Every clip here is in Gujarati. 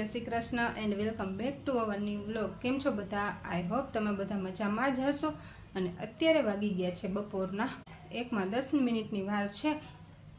Jai Shri Krishna and welcome back to our new vlog કેમ છો બધા? આઈ હોપ તમે બધા મજામાં જ હશો. અને અત્યારે વાગી ગયા છે બપોરના. એકમાં દસ મિનિટની વાર છે.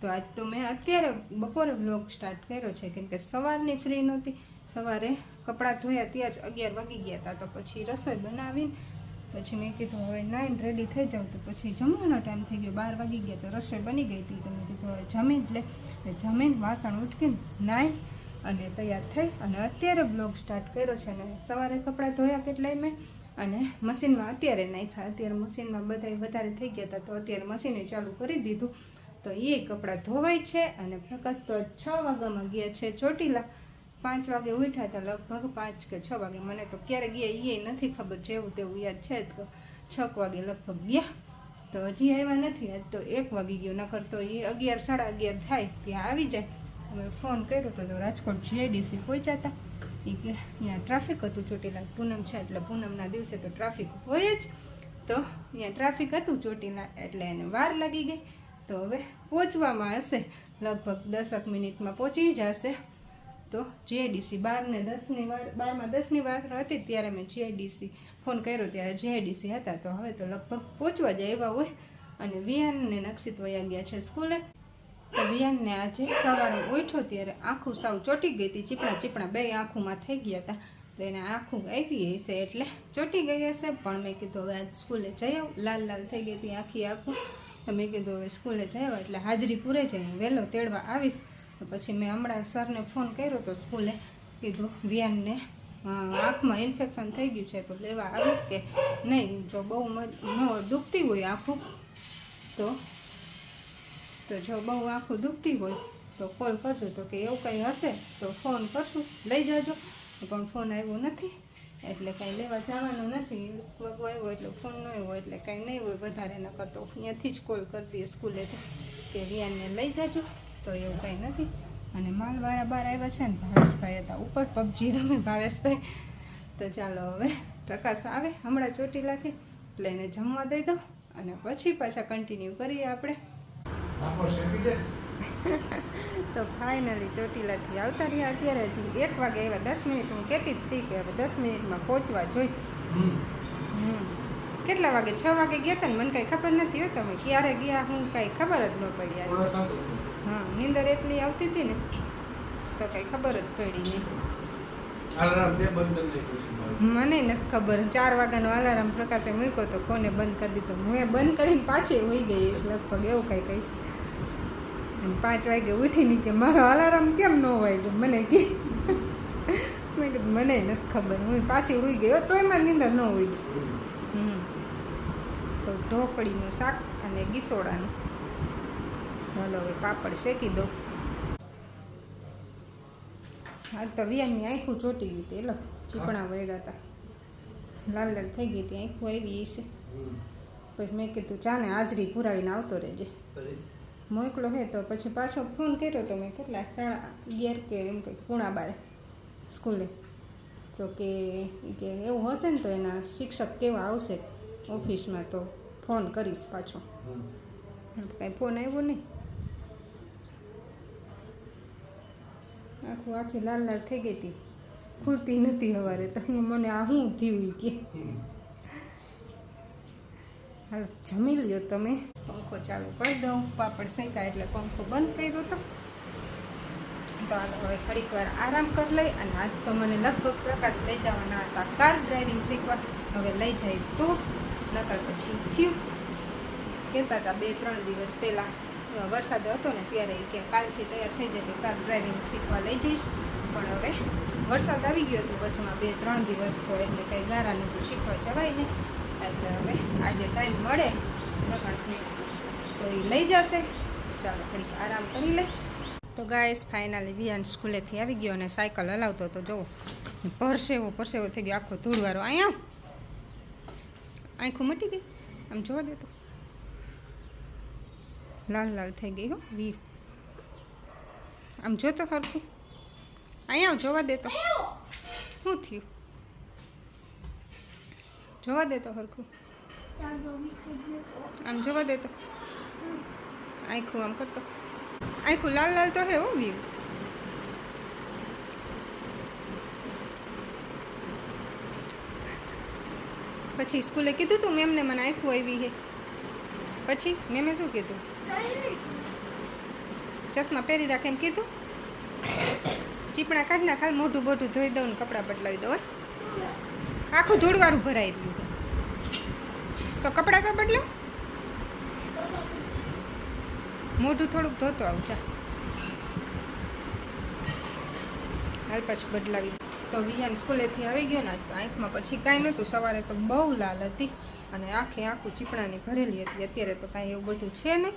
તો આજ તો મેં અત્યારે બપોરે વ્લોગ સ્ટાર્ટ કર્યો છે. કેમ કે સવારની ફ્રી નહોતી. સવારે કપડાં ધોયા ત્યાં જ અગિયાર વાગી ગયા હતા. તો પછી રસોઈ બનાવીને પછી મેં કીધું, હવે નાઈન રેડી થઈ જાઉં. તો પછી જમવાનો ટાઈમ થઈ ગયો. બાર વાગી ગયા તો રસોઈ બની ગઈ હતી. તો મેં કીધું, હવે જમીન જ લે. જમીન વાસણ ઉટકીને નાઈ અને તૈયાર થઈ અને અત્યારે બ્લોગ સ્ટાર્ટ કર્યો છે ને સવારે કપડાં ધોયા કેટલાય મેં અને મશીનમાં અત્યારે નાખ્યા. અત્યારે મશીનમાં બધા વધારે થઈ ગયા હતા તો અત્યારે મશીને ચાલુ કરી દીધું. તો એ કપડાં ધોવાય છે અને પ્રકાશ તો છ વાગ્યામાં ગયા છે ચોટીલા. પાંચ વાગે ઉઠ્યા હતા લગભગ પાંચ કે છ વાગે. મને તો ક્યારે ગયા એ નથી ખબર, જેવું તેવું યાદ છે તો છ વાગે લગભગ ગયા. તો હજી આવ્યા નથી. આજ તો એક વાગી ગયો, નકર તો એ અગિયાર, સાડા અગિયાર થાય, ત્યાં આવી જાય. અમે ફોન કર્યો તો રાજકોટ જીઆઈડીસી પહોંચ્યા હતા. એ કે અહીંયા ટ્રાફિક હતું ચોટીલા પૂનમ છે, એટલે પૂનમના દિવસે તો ટ્રાફિક હોય જ. તો અહીંયા ટ્રાફિક હતું ચોટીલા, એટલે એને વાર લાગી ગઈ. તો હવે પહોંચવામાં હશે. લગભગ દસક મિનિટમાં પહોંચી જશે તો જીઆઈડીસી બારને દસની વાર, બારમાં દસની વાર હતી, ત્યારે મેં જીઆઈડીસી ફોન કર્યો, ત્યારે જીઆઈડીસી હતા. તો હવે તો લગભગ પહોંચવા જ આવ્યા હોય. અને વિયાનને નક્ષિત વયા ગયા છે સ્કૂલે. તો વિયાનને આજે સવારે ઉઠ્યો ત્યારે આંખું સાવ ચોટી ગઈ હતી. ચીપણા ચીપણા બે આંખોમાં થઈ ગયા હતા. તો એને આંખું આવી હશે એટલે ચોટી ગઈ હશે. પણ મેં કીધું હવે આજ સ્કૂલે જઈ આવું. લાલ લાલ થઈ ગઈ હતી આખી આંખું. તો મેં કીધું હવે સ્કૂલે જઈ આવો એટલે હાજરી પૂરે છે હું વહેલો તેડવા આવીશ. પછી મેં હમણાં સરને ફોન કર્યો તો સ્કૂલે કીધું વિયાનને આંખમાં ઇન્ફેક્શન થઈ ગયું છે તો લેવા આવીશ કે નહીં? જો બહુ મજ ન દુખતી હોય આંખું તો તો જો બહુ આંખું દુખતી હોય તો કોલ કરજો. તો કે એવું કંઈ હશે તો ફોન કરશું. લઈ જજો. પણ ફોન આવ્યો નથી. એટલે કાંઈ લેવા જવાનું નથી. વગો આવ્યો એટલે ફોન ન આવ્યો એટલે કાંઈ નહીં હોય. વધારે ન કરતો. અહીંયાથી જ કોલ કરી દઈએ સ્કૂલેથી કે રિયાને લઈ જજો. તો એવું કાંઈ નથી. અને માલવાળા બહાર આવ્યા છે ને, ભાવેશભાઈ હતા ઉપર. પબજી રમે ભાવેશભાઈ. તો ચાલો હવે પ્રકાશ આવે. હમણાં ચોટીલાથી એટલે એને જમવા દઈ દો. અને પછી પાછા કન્ટિન્યુ કરીએ આપણે. તો ફાઇનલી ચોટીલાથી આવતા રહ્યા. અત્યારે હજી એક વાગે એવા દસ મિનિટ. હું કહેતી હતી કે હવે દસ મિનિટમાં પહોંચવા જોઈ હમ. કેટલા વાગે? છ વાગે ગયા હતા ને? મને કાંઈ ખબર નથી હોય તમે. ક્યારે ગયા? હું કાંઈ ખબર જ ન પડી આજે. હા નીંદર એટલી આવતી હતી ને તો કાંઈ ખબર જ પડી નહીં. મને નથી ખબર. ચાર વાગ્યાનો અલાર્મ પ્રકાશે મૂક્યો તો કોને બંધ કરી દીધો? હું એ બંધ કરીને પાછી હોઈ ગઈ લગભગ એવું કાંઈ કહીશ. પાંચ વાગે ઉઠીને કે મારો અલાર્મ કેમ ન વાગ્યો? મને કે મેં કીધું, મને નથી ખબર. હું પાછી હોઈ ગયો તોય મારી નીંદર ન ઉઈ હમ. તો ઢોકળીનું શાક અને ગીસોડાનું. ચાલો હવે પાપડ શેકી દો હા તો વિયાની આંખું ચોટી ગઈ હતી એટલે ચીપણા વળ્યા હતા લાલ લાલ થઈ ગઈ હતી આંખું આવી હશે પછી મેં કીધું ચાને હાજરી પુરાવીને આવતો રહેજે. મોકલો હે તો પછી પાછો ફોન કર્યો તો મેં કેટલા સાડા અગિયાર કે એમ કંઈક પૂણા બારે સ્કૂલે. તો કે કે એવું હશે ને તો એના શિક્ષક કેવા આવશે ઓફિસમાં તો ફોન કરીશ પાછો. કાંઈ ફોન આવ્યો નહીં. આખું આખી લાલ લાલ થઈ ગઈ હતી. ખુલતી નથી સવારે તો મને આ શું થયું કે? હાલ, જમી લ્યો તમે. પંખો ચાલુ કરી દઉં. પાપડ શેકાય એટલે પંખો બંધ કર્યો તો. તો હાલો, હવે ઘડીક વાર આરામ કરી લઈ અને આજ તો મને લગભગ પ્રકાશ લઈ જવાના હતા. કાર ડ્રાઇવિંગ શીખવા. હવે લઈ જાય તો. નકર પછી થયું. કહેતા હતા બે ત્રણ દિવસ પહેલાં. વરસાદ હતો ને ત્યારે કે કાલથી તૈયાર થઈ જજે, કાર ડ્રાઇવિંગ શીખવા લઈ જઈશ. પણ હવે વરસાદ આવી ગયો હતો વચમાં બે, ત્રણ દિવસ તો એટલે કંઈ ગારાનું તો શીખવા જવાય નહીં એટલે હવે આજે ટાઈમ મળે પ્રકાશને તો એ લઈ જશે. ચાલો કંઈક આરામ કરી લે. તો ગાયસ ફાઇનલી વિહાન સ્કૂલેથી આવી ગયો અને સાયકલ હલાવતો હતો જુઓ પરસેવો પરસેવો થઈ ગયો, આખો ધૂળવાળો અહીંયા આંખું મટી ગઈ. આમ જોવા દે તો. लाल लाल थी गई हो वी आम जो तो खर अँ जो दे तो शू थ लाल लाल तो है स्कूले कीधु तू मैम ने मैं आँखू आई है शू कीधु ચશ્મા પહેરી રાખ એમ કીધું? ચીપણા કાઢી નાખ મોઢું બોઢું ધોઈ દઉં ને કપડાં બદલાવી દઉં આખું ધૂળવાળું ભરાઈ રહ્યું તો કપડાં તો બદલો. મોઢું થોડુંક ધોતો આવું ચા હાલ પછી બદલાવી તો વિહાન સ્કૂલેથી આવી ગયો ને તો આંખમાં પછી કાંઈ નહોતું, સવારે તો બહુ લાલ હતી અને આખે આખું ચીપણાની ભરેલી હતી. અત્યારે તો કાંઈ એવું બધું છે નહીં.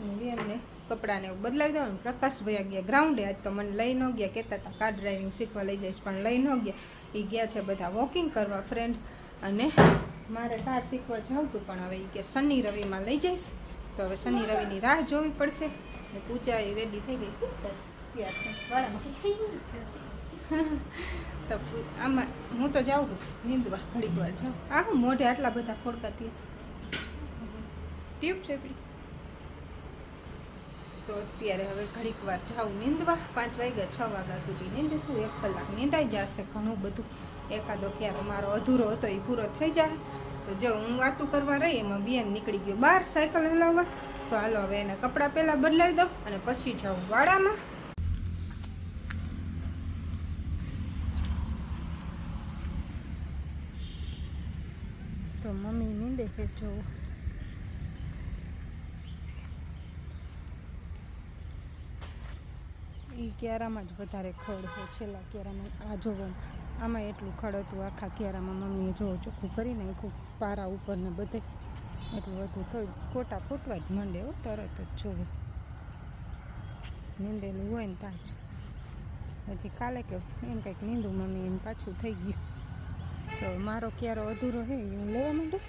અને વિહાનને કપડાને એવું બદલાવી દઉં પ્રકાશભાઈ ગયા ગ્રાઉન્ડે. આજ તો મને લઈ ન ગયા કહેતા હતા કાર ડ્રાઇવિંગ શીખવા લઈ જઈશ. પણ લઈ ન ગયા. એ ગયા છે બધા વોકિંગ કરવા ફ્રેન્ડ અને મારે કાર શીખવા જવું હતું પણ હવે એ કે શનિ રવિમાં લઈ જઈશ. તો હવે શનિ રવિની રાહ જોવી પડશે. ને પૂજા એ રેડી થઈ ગઈ. છે. તો આમાં હું તો જાઉં છું. નીંદવા ઘડીક વાર જાઉં. આ મોઢે આટલા બધા ખોડકાથી ટ્યુબ છે તો અત્યારે હવે ઘડીક વાર જાઉં નીંદવા. પાંચ વાગ્યા, છ વાગ્યા સુધી નીંદીશું. એક કલાક નીંદાઈ જશે ઘણું બધું. એકાદો ક્યારે મારો અધૂરો હતો એ પૂરો થઈ જાય. તો જો હું વાતું કરવા રહી, એમાં બિયાન નીકળી ગયો બહાર સાયકલ હલાવવા. તો હાલો હવે એને કપડાં પહેલાં બદલાવી દઉં અને પછી જાઉં વાડામાં. તો મમ્મી નીંદે છે જો એ ક્યારામાં જ વધારે ખડ હોય છેલ્લા ક્યારામાં. આ જોવો આમાં એટલું ખડ હતું, આખા ક્યારામાં મમ્મીએ જોવો ચોખ્ખું કરી નાખ્યું, પારા ઉપર ને બધે. એટલું હતું તો કોટા ફૂટવા જ માંડે હો, તરત જ જોવો નીંદેલું હોય ને ત્યાં જ. હજી કાલે કે એમ કંઈક નીંદું મમ્મી એમ પાછું થઈ ગયું. તો મારો ક્યારો અધૂરો એ હું લેવા માંડું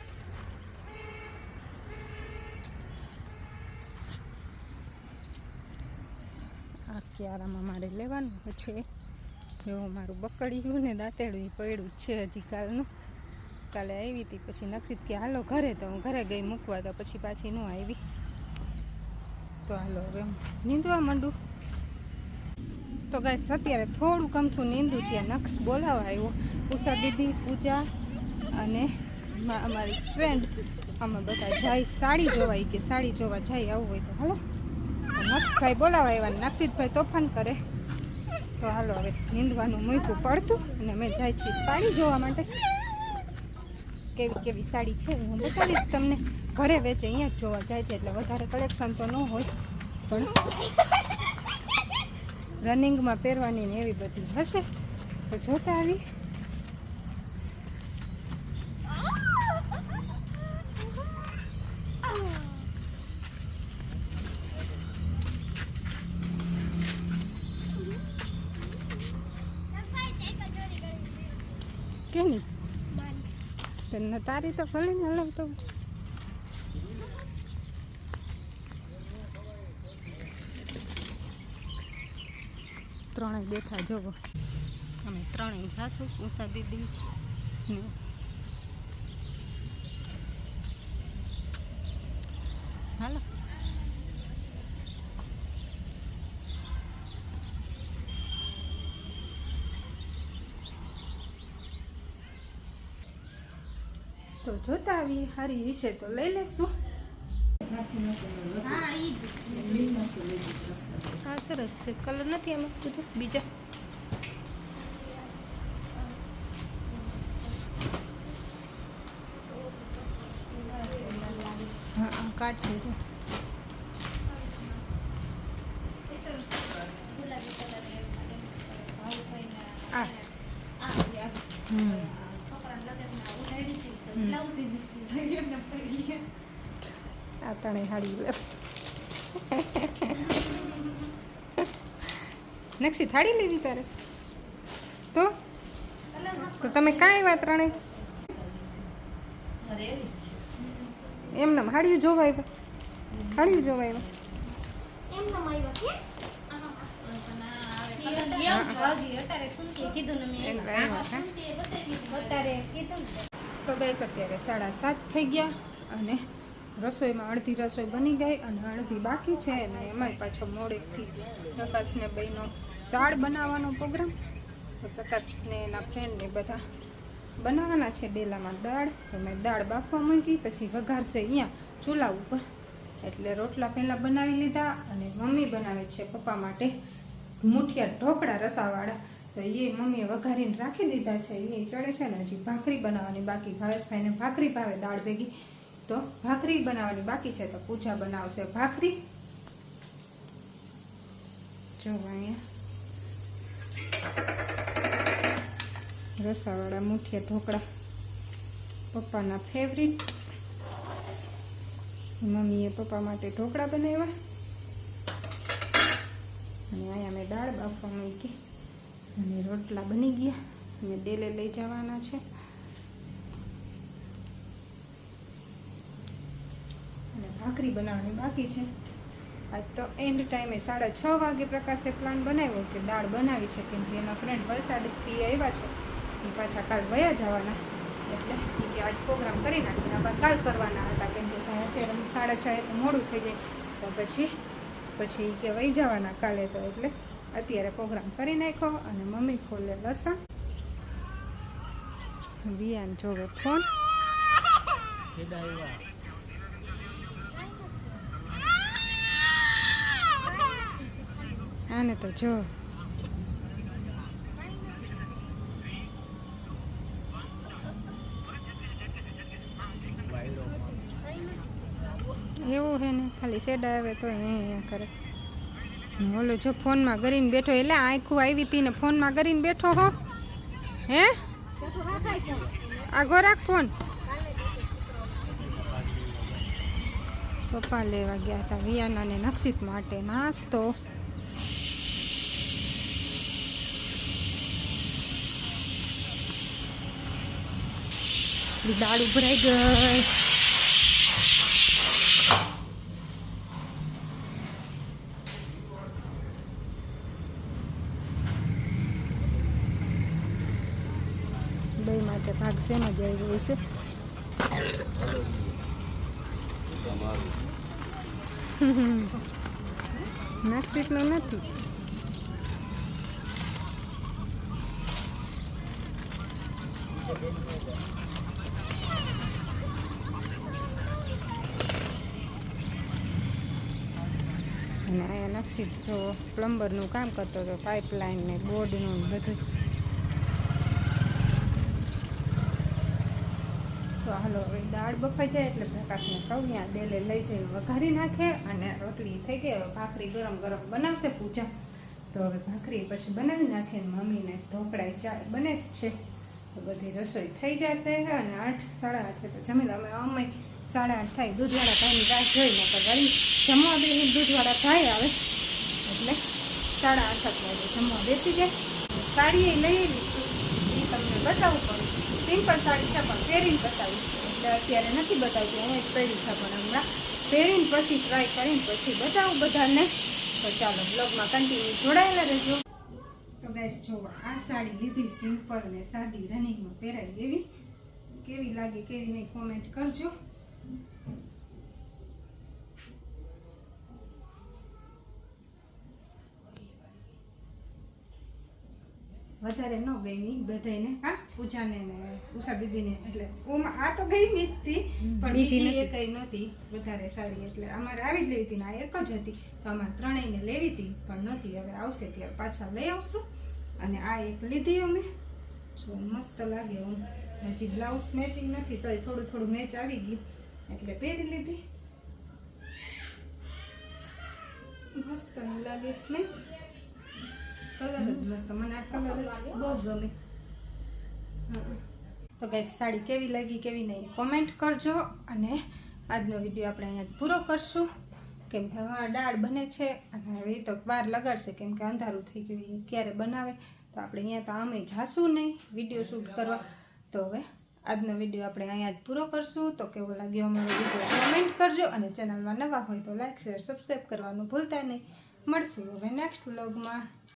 આ ક્યારામાં મારે લેવાનું છે. જો મારું બકડ્યું ને દાંતેડું પડ્યું છે હજી કાલનું. કાલે આવી હતી, પછી નક્ષિત કે હાલો ઘરે તો હું ઘરે ગઈ મૂકવા તો પછી પાછી ન આવી. તો હાલો હવે નીંદવા માંડું. તો ગાઈસ, અત્યારે થોડું કમથું નીંદું ત્યાં નક્ષ બોલાવા આવ્યો. ઉષા દીદી, પૂજા અને અમારી ફ્રેન્ડ અમે બધા જાય સાડી જોવાય કે સાડી જોવા જાય આવું હોય તો હાલો. નક્ષભાઈ બોલાવા આવ્યા નક્ષિતભાઈ તોફાન કરે. તો હાલો હવે નીંદવાનું મૂક્યું પડતું અને મેં જાય છીએ સાડી જોવા માટે. કેવી કેવી સાડી છે હું બતાવીશ તમને. ઘરે વેચે અહીંયા જોવા જાય છે એટલે વધારે કલેક્શન તો ન હોય. પણ રનિંગમાં પહેરવાની ને એવી બધી હશે. તો જોતા આવી. તને તારી તો ભલે ને હલાવતો. ત્રણેય બેઠા જોવો અમે ત્રણેય જાશું, ઉષા દીદી ને હાલો જોતા આવી હારી વિશે તો લઈ લેશું. હા સરસ છે. કલર નથી એમાં બધું? બીજા? હા કાઢ છે લે નક્ષી થાળી લેવી તારે? તો? તો તમે કાંઈ વાત રણે? એમને હાડિયું જોવા આવ્યા. હાડિયું જોવા તો ગઈ અત્યારે સાડા સાત થઈ ગયા અને રસોઈમાં અડધી રસોઈ બની ગઈ અને અડધી બાકી છે અને એમાંય પાછો મોડેકથી પ્રકાશને બહેનો દાળ બનાવવાનો પ્રોગ્રામ. તો પ્રકાશને એના ફ્રેન્ડને બધા બનાવવાના છે ડેલામાં દાળ. તો મેં દાળ બાફવા મૂકી પછી વઘારશે અહીંયા ચૂલા ઉપર. એટલે રોટલા પહેલાં બનાવી લીધા અને મમ્મી બનાવે છે પપ્પા માટે મુઠિયા ઢોકળા રસાવાળા. તો એ મમ્મીએ વઘારીને રાખી દીધા છે. એ ચડે છે ને હજી ભાખરી બનાવવાની બાકી. ભાવેશભાઈને ભાખરી ભાવે દાળ ભેગી. તો ભાખરી બનાવવાની બાકી છે તો પૂજા બનાવશે ભાખરી. જો અહીંયા રસાવાળા મુઠિયા ઢોકળા. પપ્પાના ફેવરિટ મમ્મીએ પપ્પા માટે ઢોકળા બનાવ્યા. અને અહીંયા મેં દાળ બાફવા મૂકી અને રોટલા બની ગયા. અને ડેલે લઈ જવાના છે અને ભાખરી બનાવવાની બાકી છે. આજ તો એન્ડ ટાઈમે સાડા છ વાગે પ્રકાશે પ્લાન બનાવ્યો કે દાળ બનાવી છે કેમ કે એના ફ્રેન્ડ વલસાડથી આવ્યા છે. એ પાછા કાલ વયા જવાના. એટલે એ કે આજ પ્રોગ્રામ કરી નાખીને આપણે કાલ કરવાના હતા કેમ કે અત્યારે સાડા છ એ તો મોડું થઈ જાય. તો પછી પછી કે વહી જવાના કાલે તો એટલે અત્યારે પ્રોગ્રામ કરી નાખ્યો અને મમ્મી ખોલે લસણ. વિયાન જોવે ફોન આને તો જો. એવું હે ને? ખાલી સેડા આવે તો અહીંયા કરે. બોલો જો ફોનમાં કરીને બેઠો, એટલે આખું આવી હતી ને ફોનમાં કરીને બેઠો હો. હે? આગો રાખ ફોન. પપ્પા લેવા ગયા હતા વિયાનાને નક્ષિત માટે નાસ્તો. પેલી દાળ ઉભરાઈ ગઈ. દહીં માટે ભાગ શેનો જ આવ્યો છે નાક્ષિતનો નથી. નક્ષિત જો પ્લમ્બરનું કામ કરતો હતો, પાઇપલાઇન ને બોર્ડનું બધું. તો હાલો, હવે દાળ બફાઈ જાય એટલે પ્રકાશને કહું ત્યાં ડેલે લઈ જઈને વઘારી નાખે અને રોટલી થઈ ગઈ. હવે ભાખરી ગરમ ગરમ બનાવશે પૂજા. તો હવે ભાખરી પછી બનાવી નાખે મમ્મીને ઢોકળાઈ ચા, બને જ છે. તો બધી રસોઈ થઈ જશે અને આઠ, સાડા આઠે તો જમી લો. અમે અમે સાડા આઠ થાય, દૂધવાળા ભાઈની રાહ જોઈ નકર વળી જમવા બેની દૂધવાળા ભાઈ આવે. એટલે સાડા આઠ જ વાગે જમવા બેસી જાય. સાડી લઈ લીધી એ તમને બતાવવું પડે સિમ્પલ સાડી છે, પણ પહેરીને બતાવીશ એટલે અત્યારે નથી બતાવતી, હું જ પહેરી છે પણ હમણાં. પહેરીને પછી ટ્રાય કરીને પછી બતાવું બધાને. તો ચાલો બ્લોગમાં કન્ટિન્યુ જોડાયેલા રહેજો. તો ગાઈસ જો આ સાડી લીધી સિમ્પલ ને સાદી રનિંગમાં પહેરાઈ દેવી. કેવી લાગે, કેવી નહીં કોમેન્ટ કરજો. વધારે ન ગઈ ની બધાને હા? પૂજાને ને ઉષા દીદીને એટલે. ઓમાં આ તો ગઈ મી હતી પણ બીજી એ કઈ નહોતી વધારે સારી. એટલે અમારે આવી જ લેવી હતી ને આ એક જ હતી. તો અમારે ત્રણેયને લેવી હતી પણ નહોતી. હવે આવશે ત્યારે પાછા લઈ આવશું. અને આ એક લીધી અમે. જો મસ્ત લાગે હું હજી બ્લાઉઝ મેચિંગ નથી તોય થોડું થોડું મેચ આવી ગયું. એટલે પહેરી લીધી. મસ્ત લાગે નહીં? તો ગઈ સાડી કેવી લાગી, કેવી નહીં કોમેન્ટ કરજો અને આજનો વીડિયો આપણે અહીંયા પૂરો કરશું. કેમ કે હવે દાળ બને છે અને હવે તો વાર લગાડશે. કેમ કે અંધારું થઈ ગયું ક્યારે બનાવે? તો આપણે અહીંયા તો આમે જાશું નહીં વીડિયો શૂટ કરવા. તો હવે આજનો વીડિયો આપણે અહીંયા જ પૂરો કરશું. તો કેવો લાગ્યો અમારો વીડિયો કોમેન્ટ કરજો અને ચેનલમાં નવા હોય તો લાઈક શેર સબસ્ક્રાઈબ કરવાનું ભૂલતા નહીં. મળશું હવે નેક્સ્ટ વ્લોગમાં